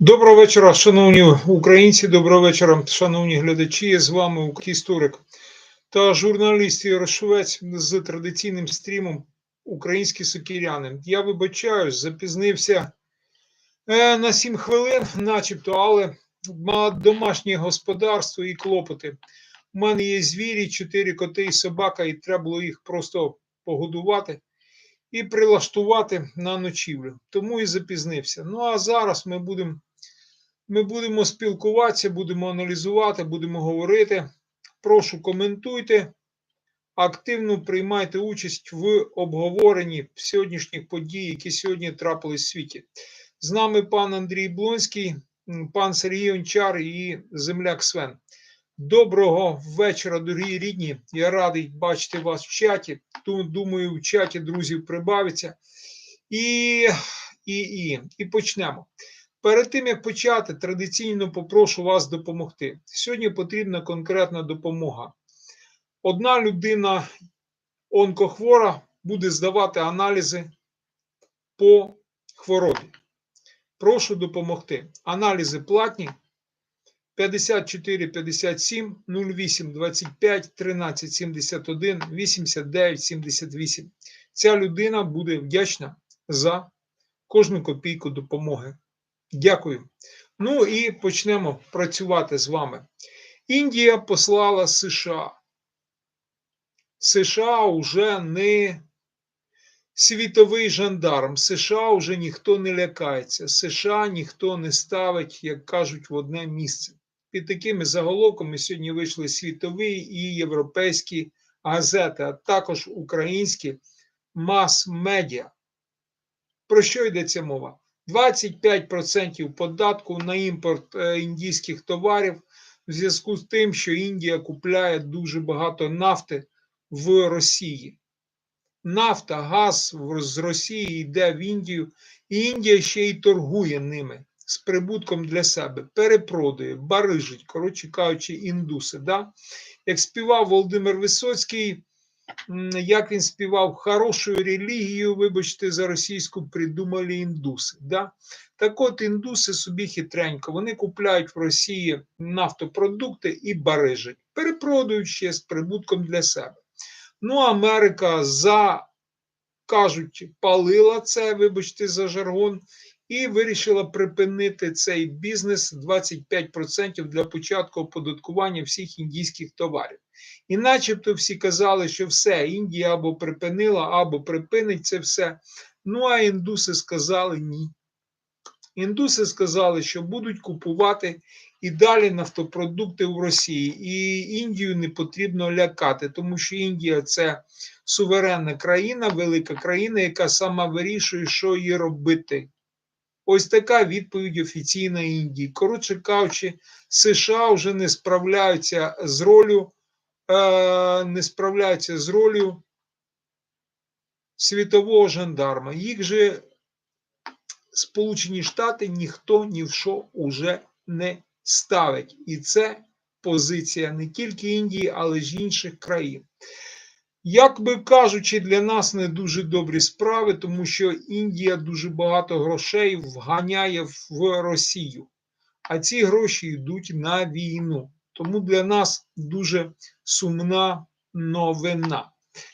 Доброго вечора, шановні українці. Доброго вечора, шановні глядачі. З вами історик та журналіст Ігор Швець з традиційним стрімом Українські сокіряни. Я вибачаюсь, запізнився е, на 7 хвилин, начебто, але ма- домашнє господарство і клопоти. У мене є звірі, 4 коти і собака, і треба було їх просто погодувати і прилаштувати на ночівлю. Тому і запізнився. Ну а зараз ми будемо ми будемо спілкуватися, будемо аналізувати, будемо говорити. Прошу коментуйте, активно приймайте участь в обговоренні сьогоднішніх подій, які сьогодні трапились в світі. З нами пан Андрій Блонський, пан Сергій Ончар і земляк Свен. Доброго вечора, дорогі рідні. Я радий бачити вас в чаті. Ту- Думаю, в чаті друзів прибавиться. І, і, і, і почнемо. Перед тим як почати, традиційно попрошу вас допомогти. Сьогодні потрібна конкретна допомога. Одна людина онкохвора буде здавати аналізи по хворобі. Прошу допомогти. Аналізи платні 54 57 08 25 13 71 89 78. Ця людина буде вдячна за кожну копійку допомоги. Дякую. Ну і почнемо працювати з вами. Індія послала США. США вже не світовий жандарм. США вже ніхто не лякається. США ніхто не ставить, як кажуть, в одне місце. Під такими заголовками сьогодні вийшли світові і європейські газети, а також українські мас-медіа. Про що йдеться мова? 25% податку на імпорт е, індійських товарів в зв'язку з тим, що Індія купляє дуже багато нафти в Росії. Нафта, газ з Росії йде в Індію, і Індія ще й торгує ними з прибутком для себе, перепродає, барижить, коротше кажучи, індуси. Да? Як співав Володимир Висоцький, як він співав хорошою релігію, вибачте, за російську придумали індуси. Да? Так от індуси собі хитренько, вони купляють в Росії нафтопродукти і барижать, перепродають ще з прибутком для себе. Ну, Америка за кажуть, палила це, вибачте, за жаргон, і вирішила припинити цей бізнес 25% для початку оподаткування всіх індійських товарів. І начебто всі казали, що все, Індія або припинила, або припинить це все. Ну а індуси сказали ні. Індуси сказали, що будуть купувати і далі нафтопродукти в Росії. І Індію не потрібно лякати, тому що Індія це суверенна країна, велика країна, яка сама вирішує, що їй робити. Ось така відповідь офіційна Індії. Коротше кажучи, США вже не справляються з ролью, е, не справляються з ролью світового жандарма. Їх же Сполучені Штати ніхто ні в що уже не ставить. І це позиція не тільки Індії, але й інших країн. Як би кажучи, для нас не дуже добрі справи, тому що Індія дуже багато грошей вганяє в Росію, а ці гроші йдуть на війну. Тому для нас дуже сумна новина.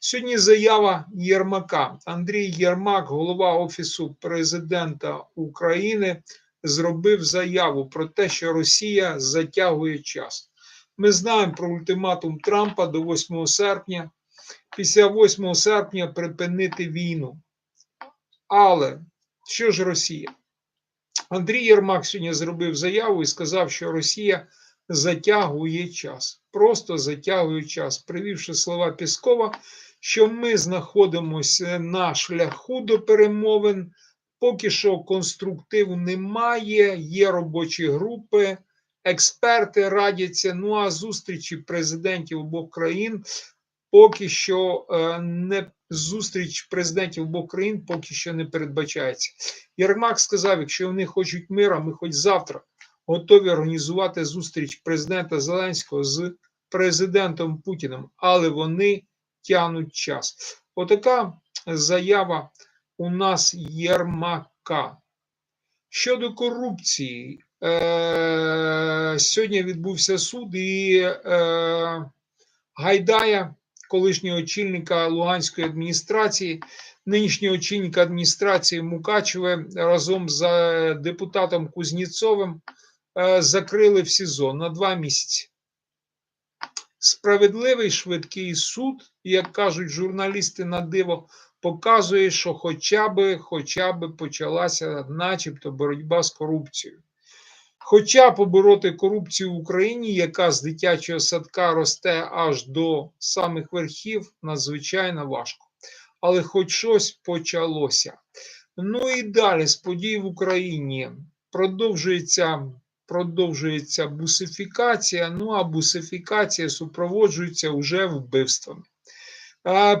Сьогодні заява Єрмака. Андрій Єрмак, голова Офісу президента України, зробив заяву про те, що Росія затягує час. Ми знаємо про ультиматум Трампа до 8 серпня. Після 8 серпня припинити війну. Але що ж Росія? Андрій Єрмак сьогодні зробив заяву і сказав, що Росія затягує час, просто затягує час, привівши слова Піскова, що ми знаходимося на шляху до перемовин. Поки що конструктиву немає, є робочі групи, експерти радяться. Ну а зустрічі президентів обох країн поки що е, не зустріч президентів обох країн поки що не передбачається. Єрмак сказав: якщо вони хочуть мира, ми хоч завтра готові організувати зустріч президента Зеленського з президентом Путіним, але вони тягнуть час. Отака заява у нас Єрмака. Щодо корупції, е, сьогодні відбувся суд і е, Гайдая, колишнього очільника Луганської адміністрації, нинішнього очільника адміністрації Мукачеве разом з е, депутатом Кузнєцовим е, закрили в СІЗО на два місяці. Справедливий швидкий суд, як кажуть журналісти на диво, показує, що хоча б, хоча б почалася, начебто, боротьба з корупцією. Хоча побороти корупцію в Україні, яка з дитячого садка росте аж до самих верхів, надзвичайно важко. Але хоч щось почалося. Ну і далі з подій в Україні продовжується, продовжується бусифікація. Ну а бусифікація супроводжується вже вбивствами.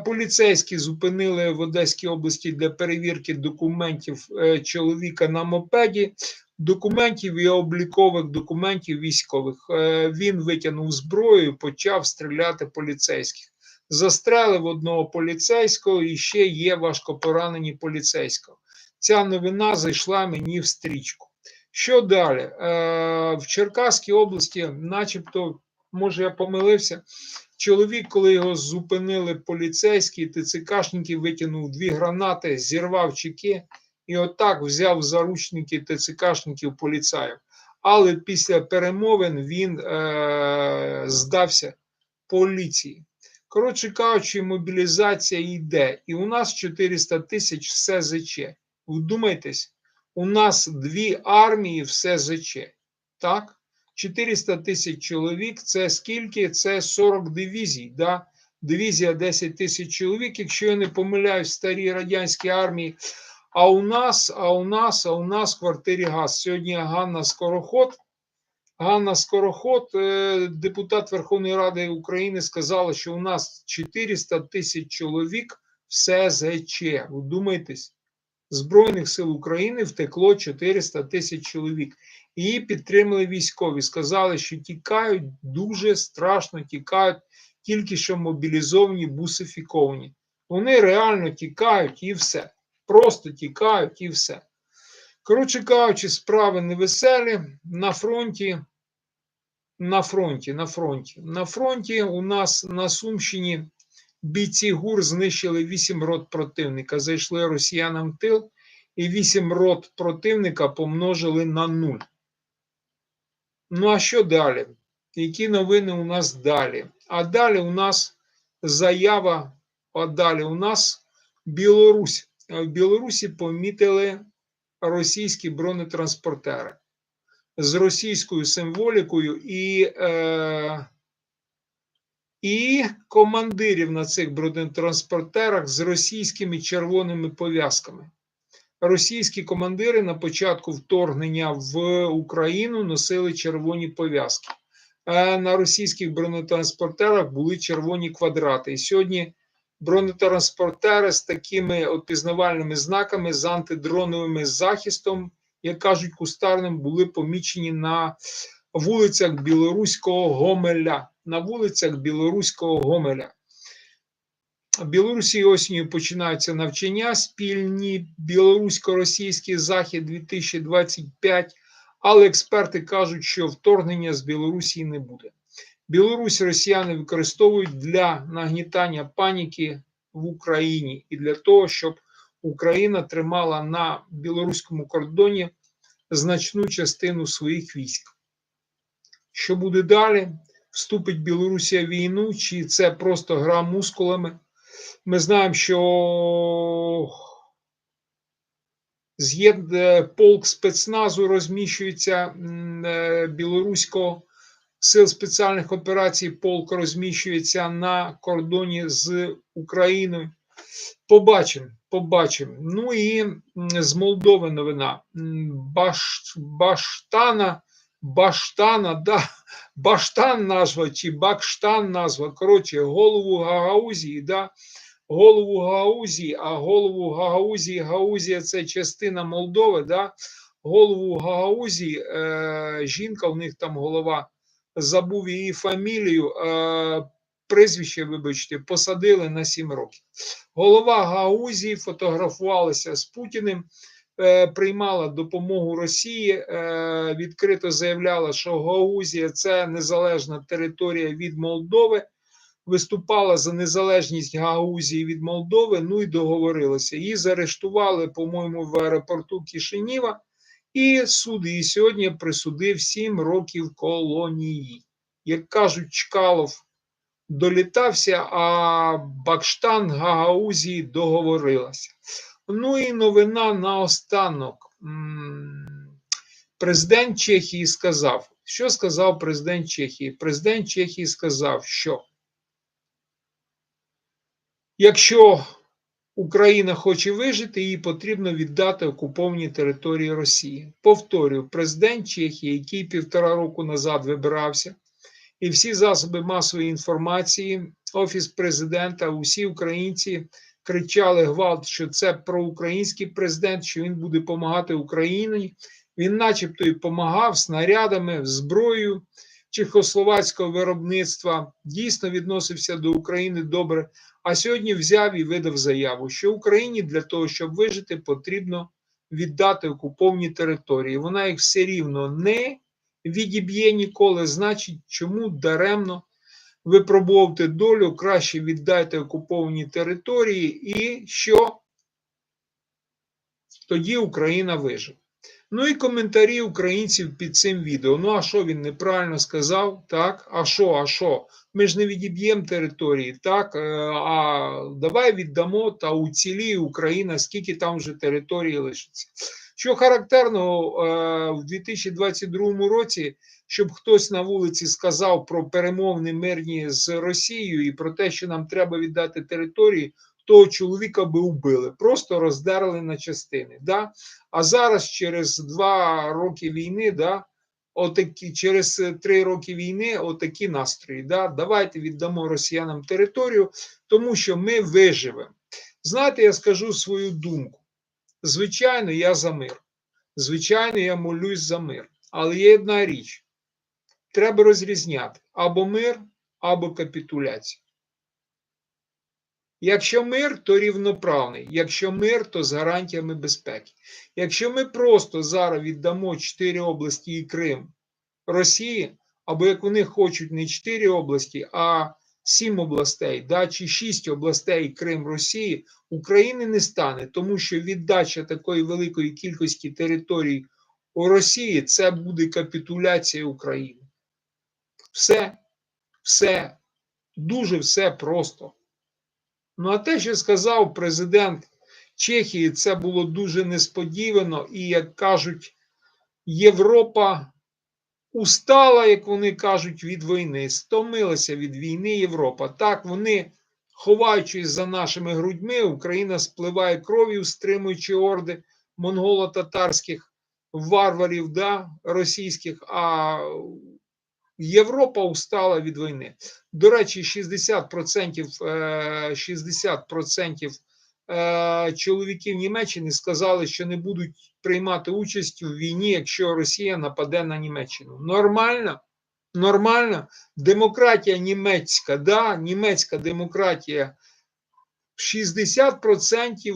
Поліцейські зупинили в Одеській області для перевірки документів е, чоловіка на мопеді, документів і облікових документів військових. Е, Він витягнув зброю почав стріляти поліцейських. Застрелив одного поліцейського і ще є важкопоранені поліцейського. Ця новина зайшла мені в стрічку. Що далі? Е, В Черкаській області, начебто, може, я помилився. Чоловік, коли його зупинили поліцейські, ТЦКшники витягнув дві гранати, зірвав чеки і отак взяв заручники ТЦКшників поліцаїв. Але після перемовин він е, здався поліції. Коротше кажучи, мобілізація йде, і у нас 400 тисяч в СЗЧ. Вдумайтесь, у нас дві армії в СЗЧ. Так? 400 тисяч чоловік це скільки? Це 40 дивізій. Да? Дивізія 10 тисяч чоловік, якщо я не помиляюсь, в старій радянській армії. А у нас, а у нас, а у нас в квартирі газ. Сьогодні Ганна Скороход. Ганна Скороход, е, депутат Верховної Ради України, сказала, що у нас 400 тисяч чоловік в СЗЧ. Вдумайтесь, Збройних сил України втекло 400 тисяч чоловік. Її підтримали військові. Сказали, що тікають дуже страшно, тікають тільки що мобілізовані, бусифіковані. Вони реально тікають і все. Просто тікають і все. Коротше кажучи, справи невеселі. На фронті, на фронті, на фронті. На фронті у нас на Сумщині бійці ГУР знищили 8 рот противника. Зайшли росіянам в тил, і 8 рот противника помножили на нуль. Ну, а що далі? Які новини у нас далі? А далі у нас заява, а далі у нас Білорусь. В Білорусі помітили російські бронетранспортери з російською символікою і, е, і командирів на цих бронетранспортерах з російськими червоними пов'язками. Російські командири на початку вторгнення в Україну носили червоні пов'язки. А на російських бронетранспортерах були червоні квадрати. І сьогодні бронетранспортери з такими опізнавальними знаками з антидроновим захистом, як кажуть, кустарним, були помічені на вулицях Білоруського Гомеля. На вулицях Білоруського Гомеля. В Білорусі осінню починаються навчання спільні білорусько-російський захід 2025, але експерти кажуть, що вторгнення з Білорусі не буде. Білорусь росіяни використовують для нагнітання паніки в Україні і для того, щоб Україна тримала на білоруському кордоні значну частину своїх військ. Що буде далі? Вступить Білорусія в війну, чи це просто гра мускулами? Ми знаємо, що е, полк спецназу розміщується е, білоруського сил спеціальних операцій. Полк розміщується на кордоні з Україною. Побачимо, побачимо. Ну і з Молдови новина. Баш, Баштана, Баштана, да, Баштан назва чи Бакштан назва. Коротше, голову Гагаузії, да, голову Гагаузії, а голову Гагаузії, Гагаузія це частина Молдови, да, голову Гагаузії, е, жінка, у них там голова, забув її фамілію, прізвище, вибачте, посадили на 7 років. Голова Гагаузії фотографувалася з Путіним. е, приймала допомогу Росії, е, відкрито заявляла, що Гаузія це незалежна територія від Молдови. Виступала за незалежність Гаузії від Молдови. Ну і договорилася. Її заарештували, по-моєму, в аеропорту Кишиніва, і суд її сьогодні присудив 7 років колонії. Як кажуть, Чкалов долітався, а Бакштан Гагаузії договорилася. Ну і новина наостанок. М, Президент Чехії сказав, що сказав президент Чехії? Президент Чехії сказав, що якщо Україна хоче вижити, їй потрібно віддати окуповані території Росії. Повторюю, президент Чехії, який півтора року назад вибирався, і всі засоби масової інформації, офіс президента, усі українці кричали гвалт, що це проукраїнський президент, що він буде допомагати Україні. Він, начебто, і допомагав снарядами, зброєю чехословацького виробництва, дійсно відносився до України добре. А сьогодні взяв і видав заяву, що Україні для того, щоб вижити, потрібно віддати окуповані території. Вона їх все рівно не відіб'є ніколи. Значить, чому даремно випробовувати долю, краще віддайте окуповані території, і що тоді Україна виживе. Ну і коментарі українців під цим відео. Ну, а що він неправильно сказав? Так, а що, а що? Ми ж не відіб'ємо території, так? е, А давай віддамо та уціліє Україна, скільки там вже території лишиться. Що характерно е, в 2022 році, щоб хтось на вулиці сказав про перемовини мирні з Росією і про те, що нам треба віддати території, того чоловіка би вбили, просто роздерли на частини. Да? А зараз, через два роки війни, да, отакі, через три роки війни, отакі настрої. Да? Давайте віддамо росіянам територію, тому що ми виживемо. Знаєте, я скажу свою думку. Звичайно, я за мир. Звичайно, я молюсь за мир. Але є одна річ: треба розрізняти або мир, або капітуляція. Якщо мир, то рівноправний. Якщо мир, то з гарантіями безпеки. Якщо ми просто зараз віддамо 4 області і Крим Росії, або як вони хочуть не 4 області, а 7 областей, да, чи 6 областей Крим Росії, України не стане, тому що віддача такої великої кількості територій у Росії це буде капітуляція України. Все, все, дуже все просто. Ну, а те, що сказав президент Чехії, це було дуже несподівано, і, як кажуть, Європа устала, як вони кажуть, від війни, стомилася від війни Європа. Так, вони, ховаючись за нашими грудьми, Україна спливає кров'ю, стримуючи орди монголо-татарських варварів, да, російських. а Європа устала від війни. До речі, 60%, е, 60% е, чоловіків Німеччини сказали, що не будуть приймати участь у війні, якщо Росія нападе на Німеччину. Нормально? Нормально? Демократія німецька, да, німецька демократія. 60%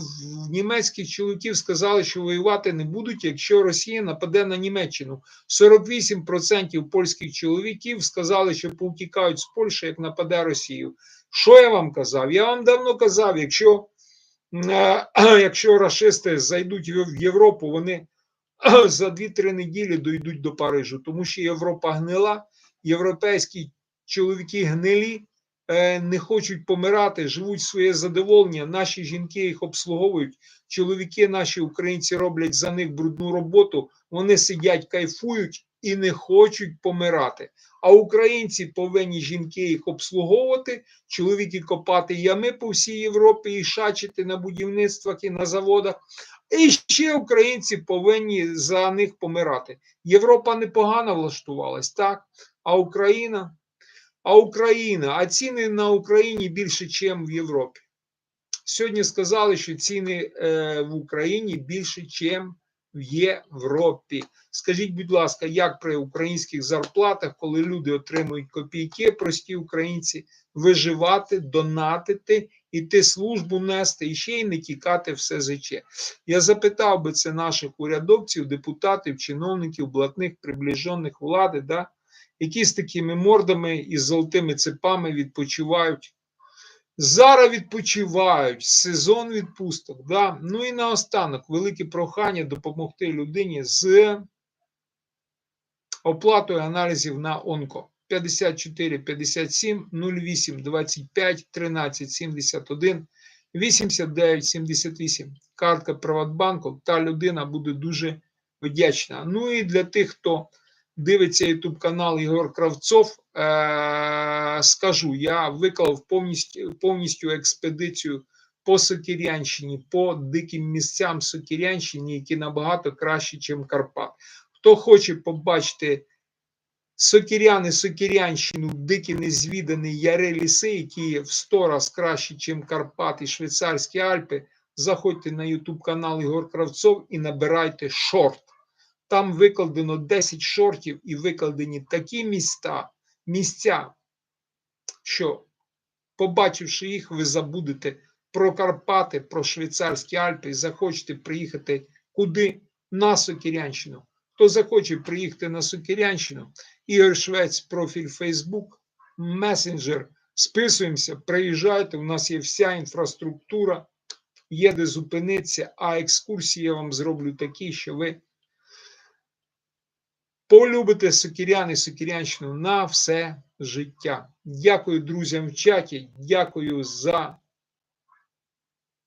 німецьких чоловіків сказали, що воювати не будуть, якщо Росія нападе на Німеччину. 48% польських чоловіків сказали, що повтікають з Польщі, як нападе Росію. Що я вам казав? Я вам давно казав, якщо, е, якщо рашисти зайдуть в Європу, вони за 2-3 неділі дійдуть до Парижу, тому що Європа гнила, європейські чоловіки гнилі не хочуть помирати, живуть своє задоволення. Наші жінки їх обслуговують. Чоловіки, наші українці роблять за них брудну роботу. Вони сидять, кайфують і не хочуть помирати. А українці повинні жінки їх обслуговувати, чоловіки копати ями по всій Європі і шачити на будівництвах і на заводах. І ще українці повинні за них помирати. Європа непогано влаштувалась, так? А Україна а Україна, а ціни на Україні більше, ніж в Європі. Сьогодні сказали, що ціни е, в Україні більше, ніж в Європі. Скажіть, будь ласка, як при українських зарплатах, коли люди отримують копійки, прості українці, виживати, донатити іти службу нести і ще й не тікати в СЗЧ. Я запитав би це наших урядовців, депутатів, чиновників, блатних, приближених влади, да, які з такими мордами і золотими цепами відпочивають. Зараз відпочивають сезон відпусток. Да? Ну і наостанок велике прохання допомогти людині з оплатою аналізів на онко 54 57 08 25 13 71 89 78. Картка Приватбанку. Та людина буде дуже вдячна. Ну і для тих, хто дивиться YouTube канал Ігор Кравцов, е- скажу, я виклав повністю, повністю експедицію по Сокірянщині, по диким місцям Сокірянщини, які набагато кращі, ніж Карпат. Хто хоче побачити Сокіряни, Сокірянщину, дикі незвідані яри ліси, які в 100 раз кращі, ніж Карпат і Швейцарські Альпи, заходьте на YouTube канал Ігор Кравцов і набирайте шорт. Там викладено 10 шортів і викладені такі міста, місця, що, побачивши їх, ви забудете про Карпати, про Швейцарські Альпи і захочете приїхати куди? На Сокірянщину. Хто захоче приїхати на Сокірянщину, Ігор Швець, профіль Facebook, месенджер. Списуємося, приїжджайте. У нас є вся інфраструктура, є де зупинитися, а екскурсії я вам зроблю такі, що ви полюбите Сокірян і Сокірянщину на все життя. Дякую друзям в чаті, дякую за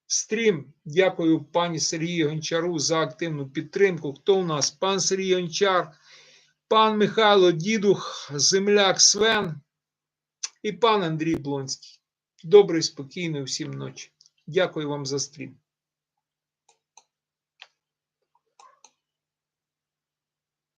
стрім. Дякую пані Сергію Гончару за активну підтримку. Хто у нас? Пан Сергій Гончар, пан Михайло Дідух, земляк Свен і пан Андрій Блонський. Доброї, спокійної всім ночі. Дякую вам за стрім.